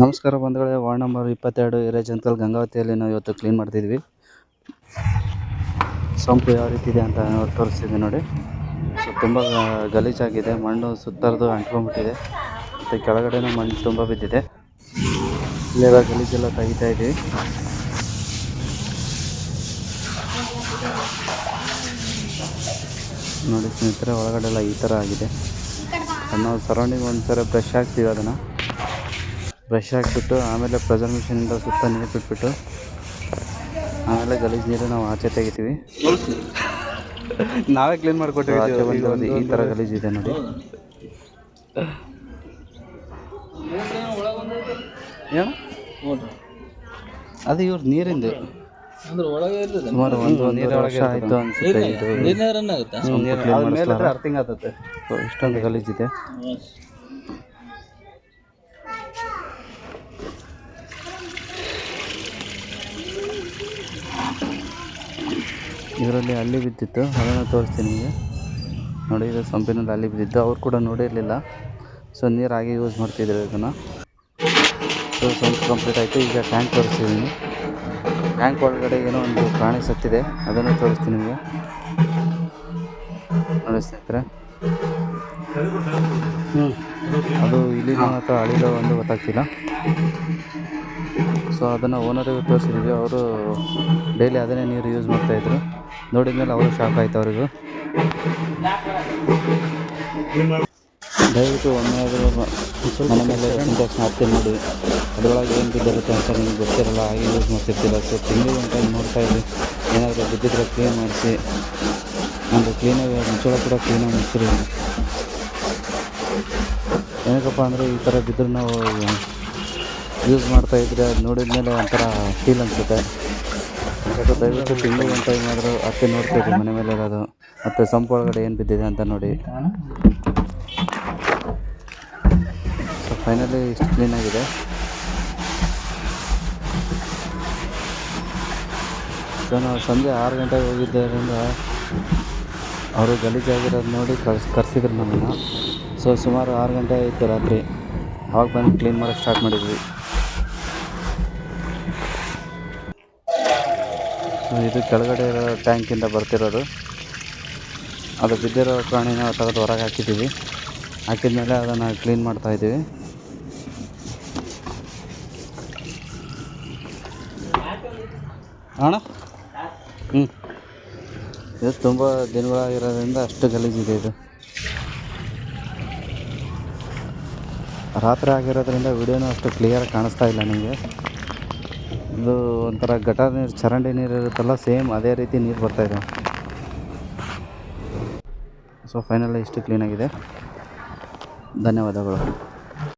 ನಮಸ್ಕಾರ ಬಂಧುಗಳೇ, ward number ಇಪ್ಪತ್ತೆರಡು ಹಿರೇಜಂತಲ್ ಗಂಗಾವತಿಯಲ್ಲಿ ನಾವು ಇವತ್ತು ಕ್ಲೀನ್ ಮಾಡ್ತಿದ್ವಿ. ಸೋಂಕು ಯಾವ ರೀತಿ ಇದೆ ಅಂತ ತೋರಿಸ್ತಿದ್ವಿ ನೋಡಿ. ಸೊ, ತುಂಬ ಗಲೀಜಾಗಿದೆ, ಮಣ್ಣು ಸುತ್ತರದು ಅಂಟ್ಕೊಂಡ್ಬಿಟ್ಟಿದೆ. ಮತ್ತು ಕೆಳಗಡೆನೂ ಮಣ್ಣು ತುಂಬ ಬಿದ್ದಿದೆ. ಇಲ್ಲೆಲ್ಲ ಗಲೀಜೆಲ್ಲ ತೆಗಿತಾ ಇದ್ದೀವಿ ನೋಡಿ ಸ್ನೇಹಿತರೆ ಒಳಗಡೆ ಎಲ್ಲ ಈ ಥರ ಆಗಿದೆ. ನಾವು ಸರೌಂಡಿಂಗ್ ಒಂದು ಸರ ಬ್ರಷ್ ಹಾಕ್ತೀವಿ ಅದನ್ನು. ಬ್ರಷ್ ಹಾಕ್ಬಿಟ್ಟು ಆಮೇಲೆ ಪ್ರೆಸರ್ ಮಿಷಿನಿಂದ ಸುತ್ತ ನೀರು ಬಿಟ್ಬಿಟ್ಟು ಆಮೇಲೆ ಗಲೀಜು ನೀರು ನಾವು ಆಚೆ ತೆಗಿತೀವಿ. ನಾವೇ ಕ್ಲೀನ್ ಆಚೆ ಮಾಡಿಕೊಟ್ಟಿದ್ದೀವಿ ಬಂದು ಒಂದು ಈ ಥರ ಇದೆ ನೋಡಿ. ಏನು? ಅದು ಇವ್ರ ನೀರಿಂದು. ಅಂದ್ರೆ ಒಳಗೆ ಇರ್ತದೆ. ಸುಮಾರು ಒಂದು ನೀರು ವರ್ಷ ಒಳಗೆ ಆಯಿತು ಅನ್ಸುತ್ತೆ ಇದು. ಇಷ್ಟೊಂದು ಗಲೀಜು clean ಅದ್ರ ಮೇಲೆ ಮಾಡಿಸ್ಲಾರ. ಅರ್ಥಿಂಗ್ ಆತತೆ ಸೊ ಇಷ್ಟೊಂದು ಗಲೀಜಿದೆ ಇದರಲ್ಲಿ ಅಲ್ಲಿ ಬಿದ್ದಿತ್ತು. ಅದನ್ನು ತೋರಿಸ್ತೀನಿ ನಿಮಗೆ. ನೋಡಿ, ಇದು ಸಂಪಿನಲ್ಲಿ ಅಲ್ಲಿ ಬಿದ್ದಿತ್ತು ಅವ್ರು ಕೂಡ ನೋಡಿರಲಿಲ್ಲ. ಸೊ ನೀರು ಹಾಗೆ ಯೂಸ್ ಮಾಡ್ತಿದ್ರು ಇದನ್ನು. ಸೊ ಸಂಪ್ ಕಂಪ್ಲೀಟ್ ಆಯಿತು. ಈಗ ಟ್ಯಾಂಕ್ ತೋರಿಸ್ತಿದ್ದೀನಿ ಟ್ಯಾಂಕ್ ಒಳಗಡೆ ಏನೋ ಒಂದು ಪ್ರಾಣಿ ಸತ್ತಿದೆ. ಅದನ್ನು ತೋರಿಸ್ತೀನಿ ನಿಮಗೆ. ನೋಡಿ ಸ್ನೇಹಿತರೆ. ಹ್ಞೂ ಅದು ಇಲ್ಲಿ ಅಥವಾ ಅಳಿದ ಒಂದು ಗೊತ್ತಾಗ್ತಿಲ್ಲ. ಸೊ ಅದನ್ನು ಓನರಿಗೆ ತೋರಿಸಿದ್ವಿ. ಅವರು ಡೈಲಿ ಅದನ್ನೇ ನೀರು ಯೂಸ್ ಮಾಡ್ತಾಯಿದ್ರು ನೋಡಿದ ಮೇಲೆ ಅವರು ಶಾಕ್ ಆಯ್ತು ಅವರಿಗೂ. ದಯವಿಟ್ಟು ಒಮ್ಮೆ ಆದರೂ ಮನೆ ಮೇಲೆ ಸಿಂಟೆಕ್ಸ್ ನೋಡಿ ಅದರೊಳಗೆ ಏನು ಬಿದ್ದಿರುತ್ತೆ ಅಂತ ನಿಮ್ಗೆ ಗೊತ್ತಿರಲ್ಲ, ಹಾಗೆ ಯೂಸ್ ಮಾಡ್ತಿರ್ತೀರ? ಸೊ ತಿಂಗಳು ಒಂದು ಟೈಮ್ ನೋಡ್ತಾ ಇದ್ವಿ ಏನಾದರೂ ಬಿದ್ದಿದ್ರೆ ಕ್ಲೀನ್ ಮಾಡಿಸಿ. ಒಂದು ಕ್ಲೀನಾಗಿ ಮುಚ್ಚಳ ಕೂಡ ಕ್ಲೀನಾಗಿ ಮುಚ್ಚಿರಿ ಏನಕ್ಕಪ್ಪ ಅಂದರೆ ಈ ಥರ ಬಿದ್ದರೂ ನಾವು ಯೂಸ್ ಮಾಡ್ತಾ ಇದ್ರೆ ಅದು ನೋಡಿದ ಮೇಲೆ ಒಂಥರ ಫೀಲ್ ಅನಿಸುತ್ತೆ. ಅದಕ್ಕೆ ದಯವಿಟ್ಟು ತಿಂಡಿ ಒಂದು ಟೈಮ್ ಆದರೂ ಅತ್ತೆ ನೋಡ್ತಾ ಇರಿ ಮನೆ ಮೇಲೆ ಇರೋದು ಮತ್ತು ಸಂಪು ಒಳಗಡೆ ಏನು ಬಿದ್ದಿದೆ ಅಂತ ನೋಡಿ ಸೊ ಫೈನಲಿ ಇಷ್ಟು ಕ್ಲೀನಾಗಿದೆ ಸೊ ನಾವು ಸಂಜೆ ಆರು ಗಂಟೆಗೆ ಹೋಗಿದ್ದರಿಂದ ಅವರು ಗಲೀಜಾಗಿರೋದು ನೋಡಿ ಕರ್ಸ್, ಕರ್ಸಿದ್ರು ನಮ್ಮನ್ನು. ಸೊ ಸುಮಾರು ಆರು ಗಂಟೆ ಆಯಿತು ರಾತ್ರಿ. ಅವಾಗ ಬಂದು ಕ್ಲೀನ್ ಮಾಡೋಕ್ಕೆ ಸ್ಟಾರ್ಟ್ ಮಾಡಿದ್ವಿ. ಇದು ಕೆಳಗಡೆ ಇರೋ ಟ್ಯಾಂಕಿಂದ ಬರ್ತಿರೋದು. ಅದು ಬಿದ್ದಿರೋ ಪ್ರಾಣಿನ ತೆಗೆದು ಹೊರಗೆ ಹಾಕಿದ್ದೀವಿ. ಹಾಕಿದ್ಮೇಲೆ ಅದನ್ನು ಕ್ಲೀನ್ ಮಾಡ್ತಾ ಇದ್ದೀವಿ. ಅಣ್ಣ? ಹ್ಞೂ ಇದು ತುಂಬ ದಿನಗಳಾಗಿರೋದ್ರಿಂದ ಅಷ್ಟು ಗಲೀಜಿದೆ ಇದು. ರಾತ್ರಿ ಆಗಿರೋದ್ರಿಂದ ವಿಡಿಯೋನೂ ಅಷ್ಟು ಕ್ಲಿಯರ್ ಕಾಣಿಸ್ತಾ ಇಲ್ಲ ನಿಮಗೆ. ಇದು ಒಂಥರ ಗಟಾರ ನೀರು, ಚರಂಡಿ ನೀರು ಇರುತ್ತಲ್ಲ, ಸೇಮ್ ಅದೇ ರೀತಿ ನೀರು ಇದೆ. ಸೊ ಫೈನಲ್ ಇಷ್ಟು ಕ್ಲೀನಾಗಿದೆ ಧನ್ಯವಾದಗಳು.